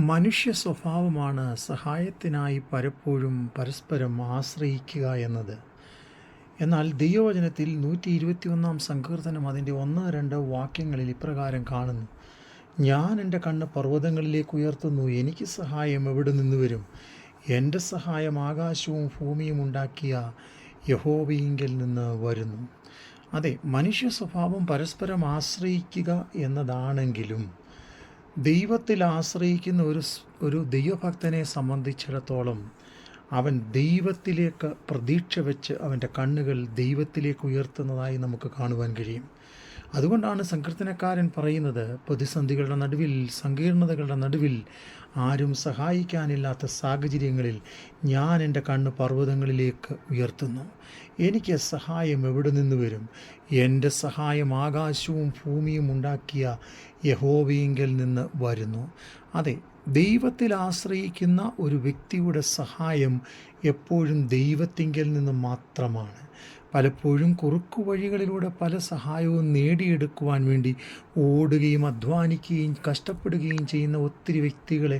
മനുഷ്യ സ്വഭാവമാണ് സഹായത്തിനായി പലപ്പോഴും പരസ്പരം ആശ്രയിക്കുക എന്നത്. എന്നാൽ ദൈവവചനത്തിൽ നൂറ്റി ഇരുപത്തിയൊന്നാം സങ്കീർത്തനം അതിന്റെ ഒന്ന് രണ്ട് വാക്യങ്ങളിൽ ഇപ്രകാരം കാണുന്നു. ഞാൻ എന്റെ കണ്ണ് പർവതങ്ങളിലേക്ക് ഉയർത്തുന്നു എനിക്ക് സഹായം എവിടെ നിന്ന് വരും? എന്റെ സഹായം ആകാശവും ഭൂമിയും ഉണ്ടാക്കിയ യഹോബിയിങ്കിൽ നിന്ന് വരുന്നു. അതെ മനുഷ്യ സ്വഭാവം പരസ്പരം ആശ്രയിക്കുക എന്നതാണെങ്കിലും ദൈവത്തിൽ ആശ്രയിക്കുന്ന ഒരു ഒരു ദൈവഭക്തനെ സംബന്ധിച്ചിടത്തോളം അവൻ ദൈവത്തിലേക്ക് പ്രതീക്ഷ വെച്ച് അവന്റെ കണ്ണുകൾ ദൈവത്തിലേക്ക് ഉയർത്തുന്നതായി നമുക്ക് കാണുവാൻ കഴിയും. അതുകൊണ്ടാണ് സങ്കീർത്തനക്കാരൻ പറയുന്നത് പ്രതിസന്ധികളുടെ നടുവിൽ സങ്കീർണതകളുടെ നടുവിൽ ആരും സഹായിക്കാനില്ലാത്ത സാഹചര്യങ്ങളിൽ ഞാൻ എന്റെ കണ്ണ് പർവതങ്ങളിലേക്ക് ഉയർത്തുന്നു. എനിക്ക് സഹായം എവിടെ നിന്ന് വരും? എന്റെ സഹായം ആകാശവും ഭൂമിയും ഉണ്ടാക്കിയ യഹോവയിങ്കൽ നിന്ന് വരുന്നു. അതെ ദൈവത്തിൽ ആശ്രയിക്കുന്ന ഒരു വ്യക്തിയുടെ സഹായം എപ്പോഴും ദൈവത്തിങ്കിൽ നിന്ന് മാത്രമാണ്. പലപ്പോഴും കുറുക്കു വഴികളിലൂടെ പല സഹായവും നേടിയെടുക്കുവാൻ വേണ്ടി ഓടുകയും അധ്വാനിക്കുകയും കഷ്ടപ്പെടുകയും ചെയ്യുന്ന ഒത്തിരി വ്യക്തികളെ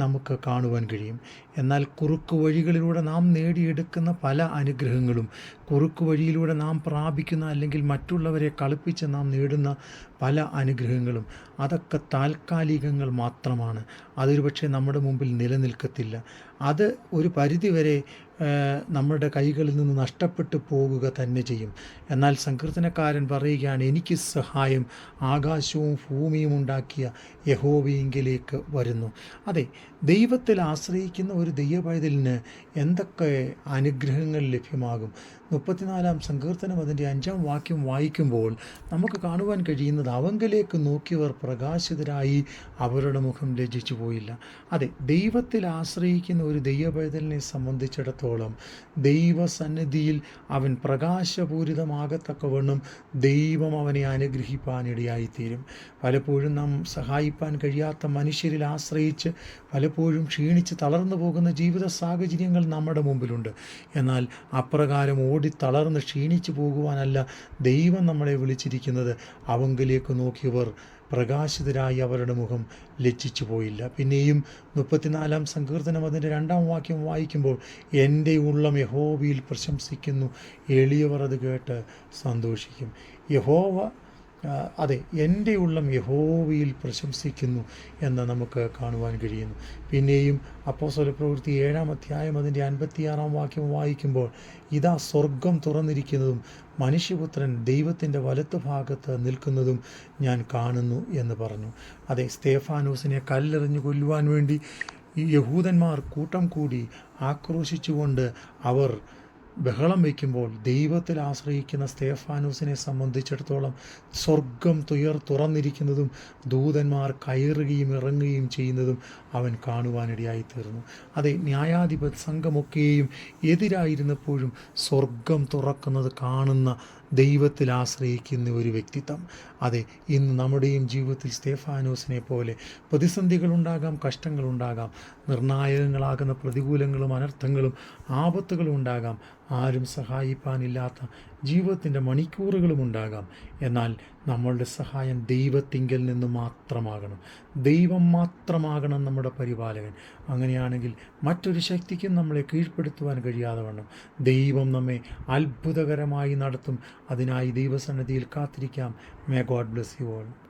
നമുക്ക് കാണുവാൻ കഴിയും. എന്നാൽ കുറുക്ക് വഴികളിലൂടെ നാം നേടിയെടുക്കുന്ന പല അനുഗ്രഹങ്ങളും കുറുക്ക് വഴിയിലൂടെ നാം പ്രാപിക്കുന്ന അല്ലെങ്കിൽ മറ്റുള്ളവരെ കളിപ്പിച്ച് നാം നേടുന്ന പല അനുഗ്രഹങ്ങളും അതൊക്കെ താൽക്കാലികങ്ങൾ മാത്രമാണ്. അതൊരു പക്ഷേ നമ്മുടെ മുമ്പിൽ നിലനിൽക്കത്തില്ല. അത് ഒരു പരിധിവരെ നമ്മുടെ കൈകളിൽ നിന്ന് നഷ്ടപ്പെട്ടു പോകുക തന്നെ ചെയ്യും. എന്നാൽ സങ്കീർത്തനക്കാരൻ പറയുകയാണ് എനിക്ക് സഹായം ആകാശവും ഭൂമിയും ഉണ്ടാക്കിയ യഹോവിയെങ്കിലേക്ക് വരുന്നു. അതെ ദൈവത്തിൽ ആശ്രയിക്കുന്ന ഒരു ദൈവപൈതലിന് എന്തൊക്കെ അനുഗ്രഹങ്ങൾ ലഭ്യമാകും? മുപ്പത്തിനാലാം സങ്കീർത്തനം അതിന്റെ അഞ്ചാം വാക്യം വായിക്കുമ്പോൾ നമുക്ക് കാണുവാൻ കഴിയുന്നത് അവങ്കലേക്ക് നോക്കിയവർ പ്രകാശിതരായി അവരുടെ മുഖം ലജ്ജിച്ചു പോയില്ല. അതെ ദൈവത്തിൽ ആശ്രയിക്കുന്ന ഒരു ദൈവപൈതലിനെ സംബന്ധിച്ചിടത്തോളം ദൈവസന്നിധിയിൽ അവൻ പ്രകാശപൂരിതമാകത്തക്കവണ്ണം ദൈവം അവനെ അനുഗ്രഹിപ്പാനിടയായിത്തീരും. പലപ്പോഴും നാം സഹായിപ്പാൻ കഴിയാത്ത മനുഷ്യരിൽ ആശ്രയിച്ച് പലപ്പോഴും ക്ഷീണിച്ച് തളർന്നു പോകുന്ന ജീവിത സാഹചര്യങ്ങൾ നമ്മുടെ മുമ്പിലുണ്ട്. എന്നാൽ അപ്രകാരം ഓടി തളർന്ന് ക്ഷീണിച്ചു പോകുവാനല്ല ദൈവം നമ്മളെ വിളിച്ചിരിക്കുന്നത്. അവങ്കിലേക്ക് നോക്കിയവർ പ്രകാശിതരായി അവരുടെ മുഖം ലജ്ജിച്ചു പോയില്ല. പിന്നെയും മുപ്പത്തിനാലാം സങ്കീർത്തനം അതിന്റെ രണ്ടാം വാക്യം വായിക്കുമ്പോൾ എന്റെ ഉള്ളം യഹോവയിൽ പ്രശംസിക്കുന്നു. എളിയവർ അത് കേട്ട് സന്തോഷിക്കും. യഹോവ അതെ എന്റെ ഉള്ളം യഹോവയിൽ പ്രശംസിക്കുന്നു എന്ന് നമുക്ക് കാണുവാൻ കഴിയുന്നു. പിന്നെയും അപ്പോസ്വല പ്രവൃത്തി ഏഴാം അധ്യായം അതിന്റെ അൻപത്തിയാറാം വാക്യം വായിക്കുമ്പോൾ ഇതാ സ്വർഗം തുറന്നിരിക്കുന്നതും മനുഷ്യപുത്രൻ ദൈവത്തിന്റെ വലത്ത് ഭാഗത്ത് നിൽക്കുന്നതും ഞാൻ കാണുന്നു എന്ന് പറഞ്ഞു. അതെ സ്തേഫാനോസിനെ കല്ലെറിഞ്ഞു കൊല്ലുവാൻ വേണ്ടി ഈ യഹൂദന്മാർ കൂട്ടം കൂടി ആക്രോശിച്ചുകൊണ്ട് അവർ ബഹളം വയ്ക്കുമ്പോൾ ദൈവത്തിൽ ആശ്രയിക്കുന്ന സ്തേഫാനൂസിനെ സംബന്ധിച്ചിടത്തോളം സ്വർഗം തുയർ തുറന്നിരിക്കുന്നതും ദൂതന്മാർ കയറുകയും ഇറങ്ങുകയും ചെയ്യുന്നതും അവൻ കാണുവാനിടയായി തീർന്നു അതെ ന്യായാധിപ സംഘമൊക്കെയും എതിരായിരുന്നപ്പോഴും സ്വർഗം തുറക്കുന്നത് കാണുന്ന ദൈവത്തിൽ ആശ്രയിക്കുന്ന ഒരു വ്യക്തിത്വം. അതെ ഇന്ന് നമ്മുടെയും ജീവിതത്തിൽ സ്തേഫാനോസിനെ പോലെ പ്രതിസന്ധികളുണ്ടാകാം കഷ്ടങ്ങളുണ്ടാകാം നിർണായകങ്ങളാകുന്ന പ്രതികൂലങ്ങളും അനർത്ഥങ്ങളും ആപത്തുകളും ഉണ്ടാകാം. ആരും സഹായിപ്പാനില്ലാത്ത ജീവിതത്തിന്റെ മണിക്കൂറുകളും ഉണ്ടാകാം. എന്നാൽ നമ്മളുടെ സഹായം ദൈവത്തിങ്കൽ നിന്ന് മാത്രമാകണം. ദൈവം മാത്രമാകണം നമ്മുടെ പരിപാലകൻ. അങ്ങനെയാണെങ്കിൽ മറ്റൊരു ശക്തിക്കും നമ്മളെ കീഴ്പ്പെടുത്തുവാൻ കഴിയാതെ വണ്ണം. ദൈവം നമ്മെ അത്ഭുതകരമായി നടത്തും. അതിനായി ദൈവസന്നിധിയിൽ കാത്തിരിക്കാം. May God bless you all